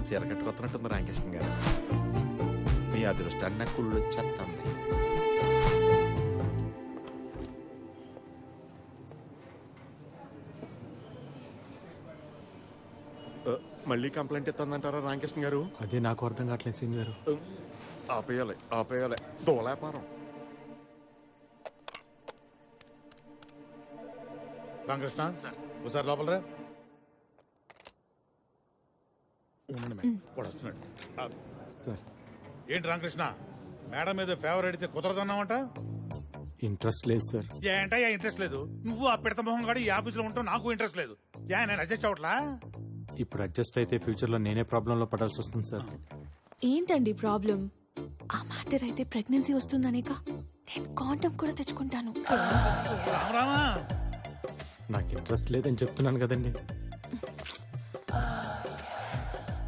చీర కట్టుకొస్తున్నట్టుంది రామకృష్ణ గారు. మీ అదృష్టాన్ని నాకు కుళ్ళు వచ్చేస్తుంది. మళ్ళీ కంప్లైంట్ ఇస్తుందంటారా రామకృష్ణ గారు? అదే నాకు అర్థం కావట్లేదు సీన్ గారు. ఆపేయాలి ఆపేయాలి. దోలాపారం. రామకృష్ణ సార్ ఒకసారి లోపల ఉండండి మేడం. వాడు వస్తున్నాడు. ఆ, సార్. ఏంటి రామకృష్ణ? మేడం మీద ఫేవర్ అడిగితే కుదరదన్నావంట? ఇంట్రెస్ట్ లేదు సార్. ఏంటయ్యా ఇంట్రెస్ట్ లేదు? నువ్వు ఆ పిడత మొహం గాడు ఈ ఆఫీసులో ఉంటావు నాకు ఇంట్రెస్ట్ లేదు. ఏ నేను అడ్జస్ట్ అవట్లా ఇప్పుడు అడ్జస్ట్ అయితే ఫ్యూచర్లో నేనే ప్రాబ్లం లో పడాల్సి వస్తుంది సార్. ఏంటండి ప్రాబ్లం? ఆ మ్యాటర్ అయితే ప్రెగ్నెన్సీ వస్తుందనేక. నేను కాంటం కూడా తెచ్చుకుంటాను. రామరామా నాకు ఇంట్రెస్ట్ లేదని చెప్తున్నాను కదండి.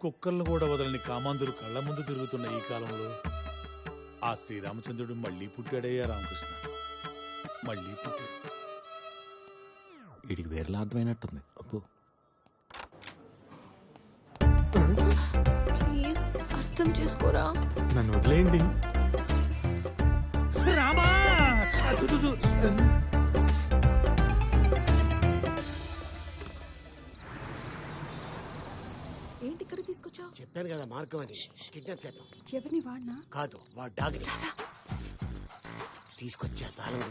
కుక్కలను కూడా వదలని కామాంధులు కళ్ళ ముందు తిరుగుతున్న ఈ కాలంలో ఆ శ్రీరామచంద్రుడు మళ్ళీ పుట్టాడయ్యా రామకృష్ణ. మళ్ళీ పుట్టాడు. వీడికి వేరేలా అర్థమైనట్టుంది. అప్పు ప్లీజ్ అర్థం చేసుకోరా? నన్ను వదిలేయండి. రామా! చెప్పాను కదా మార్గం అని. కిడ్నాప్ చేద్దాం. ఎవరిని వాడినా? కాదు వాడు డాగ్ తీసుకొచ్చా తాళం.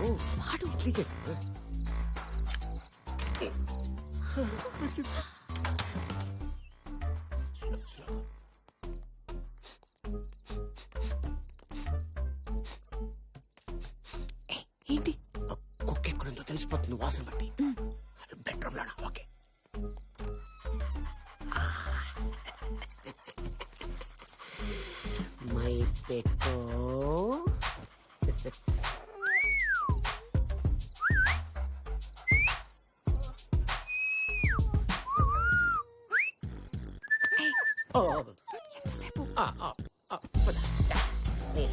ఓ వాడు. ఇడ్లీ ఏంటి? కుక్క ఎక్కడుందో తెలిసిపోతుంది వాసన బట్టి. బెడ్రూమ్ లోనా ఓకే మై పెక్కో ఓ ఎంతసేపు ఆ, ఆ, ఆ, పద. దా. నీ.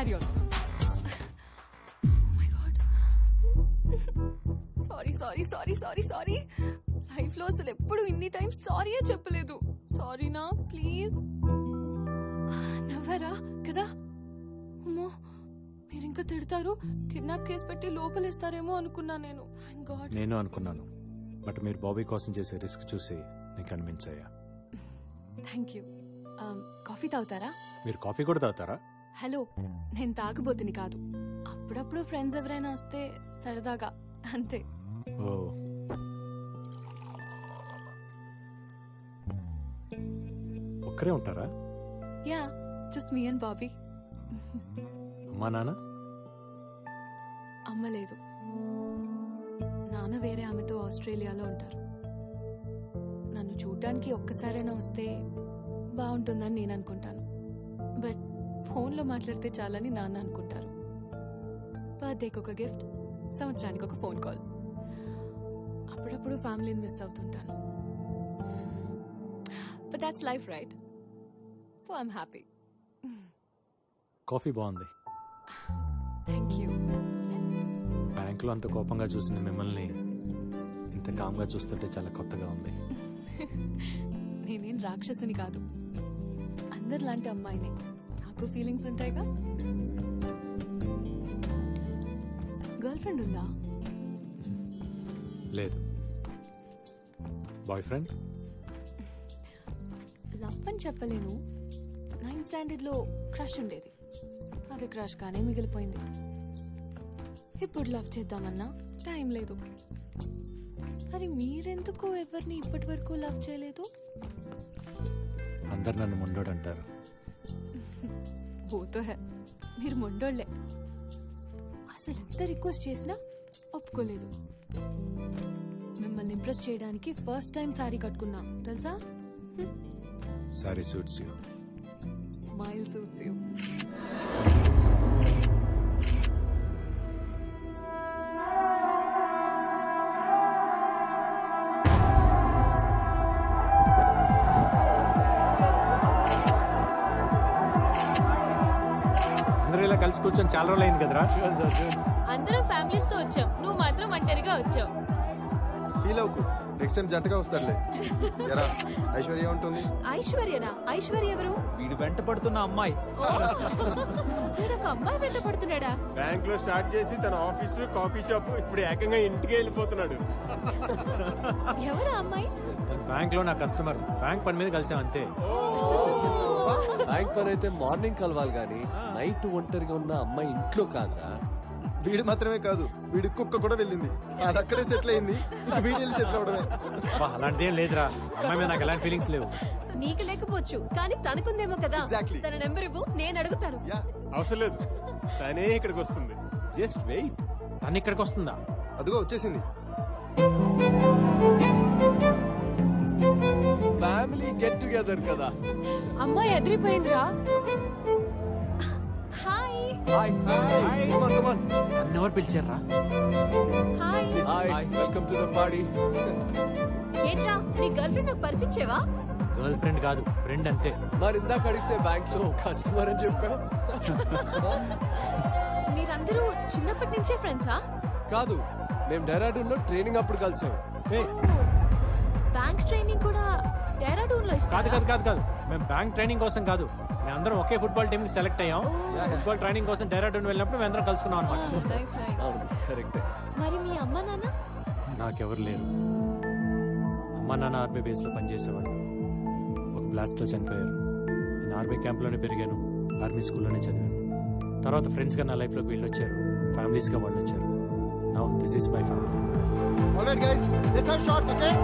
Carry on my god sorry sorry sorry sorry sorry లైఫ్లో అసలు ఎప్పుడు ఇన్ని టైమ్స్ సారీయే చెప్పలేదు. సారీనా ప్లీజ్ నవ్వరా? కదా? అమ్మో మీరు ఇంకా తిడతారు? కిడ్నాప్ కేసు పెట్టి లోపలేస్తారేమో అనుకున్నా నేను. థ్యాంక్ గాడ్ నేను అనుకున్నాను. బట్ మీరు బాబీ కోసం చేసే రిస్క్ చూసి నేను కన్విన్స్ అయ్యా. థ్యాంక్ యూ కాఫీ Um, తాగుతారా? మీరు కాఫీ కూడా తాగుతారా? హలో నేను తాగబోతుని కాదు. అప్పుడప్పుడు ఫ్రెండ్స్ ఎవరైనా వస్తే సరదాగా అంతే. ఓ. ఒక్కరే ఉంటారా? Yeah just me and Bobby అమ్మా నాన్న? అమ్మ లేదు. నాన్న వేరే ఆమెతో ఆస్ట్రేలియాలో ఉంటారు. నన్ను చూడటానికి ఒక్కసారైనా వస్తే బాగుంటుందని నేను అనుకుంటాను. బట్ ఫోన్లో మాట్లాడితే చాలని నాన్న అనుకుంటారు. బర్త్డేకి ఒక గిఫ్ట్ సంవత్సరానికి ఒక ఫోన్ కాల్. అప్పుడప్పుడు ఫ్యామిలీని miss అవుతుంటాను. But that's life right so I'm happy coffee బాగుంది. థ్యాంక్ యూ బ్యాంకులో అంత కోపంగా చూసిన మిమ్మల్ని ఇంత కామ్గా చూస్తుంటే చాలా కొత్తగా ఉంది. నేనేం రాక్షసుని కాదు. అందరిలాంటి అమ్మాయిని. నాకు ఫీలింగ్స్ ఉంటాయిగా? గర్ల్ ఫ్రెండ్ ఉందా? లేదు. బాయ్ ఫ్రెండ్ లవ్ అని చెప్పలేను. నైన్త్ స్టాండర్డ్లో క్రష్ ఉండేది. అది క్రష్ గానే మిగిలిపోయింది. ఇప్పుడు లవ్ చేద్దామన్నా టైం లేదు. మరి మీరెందుకు ఎవరిని ఇప్పటి వరకు లవ్ చేయలేదు? అందరు నన్ను ముండోడు అంటారు పోతో హే మీరు మొండోళ్ళే. అసలు ఎంత రిక్వెస్ట్ చేసినా ఒప్పుకోలేదు. మిమ్మల్ని ఇంప్రెస్ చేయడానికి ఫస్ట్ టైం సారీ కట్టుకున్నా. తెలుసా? Sari suits you smile suits you ఇలా కలిసి కూర్చొని చాలా రోజులు అయింది కదరా? అందరం ఫ్యామిలీస్తో వచ్చాం. నువ్వు మాత్రం ఒంటరిగా వచ్చావు. ఫీల్ అవ్వకు. నెక్స్ట్ టైం జంటగా వస్తాడులే. ఎరా ఐశ్వర్య ఉంటుంది. ఐశ్వర్యనా? ఐశ్వర్య ఎవరు? వీడు వెంట పడుతున్న అమ్మాయి. వీడొక అమ్మాయి వెంట పడుతున్నాడా? బ్యాంక్లో స్టార్ట్ చేసి తన ఆఫీస్ కాఫీ షాప్ ఇప్పుడు ఏకంగా ఇంటికి వెళ్ళిపోతున్నాడు. ఎవరా అమ్మాయి? బ్యాంక్లో నా కస్టమర్. బ్యాంక్ పని మీద కలిసాం అంతే. బ్యాంక్ పని అయితే మార్నింగ్ కలవాలి గాని నైట్ ఒంటరిగా ఉన్న అమ్మాయి ఇంట్లో కాదురా. వీడు మాత్రమే కాదు వీడి కుక్క కూడా వెళ్ళింది. అది అక్కడే సెటిల్ అయింది. ఇక వీడి వెళ్ళి సెటిల్ అవడమే అబ్బా, అలాంటిది ఏం లేదురా. అమ్మాయి మీద నాకు ఎలాంటి ఫీలింగ్స్ లేవు. నీకు లేకపోవచ్చు కానీ తనకుందేమో కదా. తన నెంబర్ ఇవ్వు నేను అడుగుతాను. యా. అవసరం లేదు. తనే ఇక్కడికి వస్తుంది. జస్ట్ వెయిట్ తను ఇక్కడికి వస్తుందా? అదిగో వచ్చేసింది. టుగెదర్ కదా. అమ్మాయి ఎదిరిపోయిందిరా. Hi. Hi hi. Come on come on తను ఎవరు పిలిచారా hi. Hi welcome to the party ఏంట్రా నీ గర్ల్ ఫ్రెండ్ నాకు పరిచయం చేయవా? గర్ల్ ఫ్రెండ్ కాదు ఫ్రెండ్ అంతే. మరి ఇందాక అడిగితే బ్యాంక్లో కస్టమర్ అని చెప్పావు మీరందరూ చిన్నప్పటి నుంచే ఫ్రెండ్సా? కాదు మేము డెరాడూన్లో ట్రైనింగ్ అప్పుడు కలిసాం. బ్యాంక్ ట్రైనింగ్ కూడా డెరాడూన్లో కాదు కాదు కాదు కాదు. మేము బ్యాంక్ ట్రైనింగ్ కోసం కాదు. మేము అందరం ఒకే ఫుట్బాల్ టీమ్కి సెలెక్ట్ అయ్యాం. ఫుట్బాల్ ట్రైనింగ్ కోసం డెరాడూన్ వెళ్ళినప్పుడు మేము అందరం కలుసుకున్నాం అనమాట అవును కరెక్టే. మరి మీ అమ్మ నాన్న? నాకెవరు లేరు. అమ్మా నాన్న ఆర్మీ బేస్లో పనిచేసేవాడు ఒక బ్లాస్ట్లో చనిపోయారు. నేను ఆర్మీ క్యాంప్లోనే పెరిగాను. ఆర్మీ స్కూల్లోనే చదివాను. తర్వాత ఫ్రెండ్స్గా నా లైఫ్లోకి వీళ్ళు వచ్చారు ఫ్యామిలీస్గా వాళ్ళు వచ్చారు No, this is my family. All right, guys, let's have shots, okay?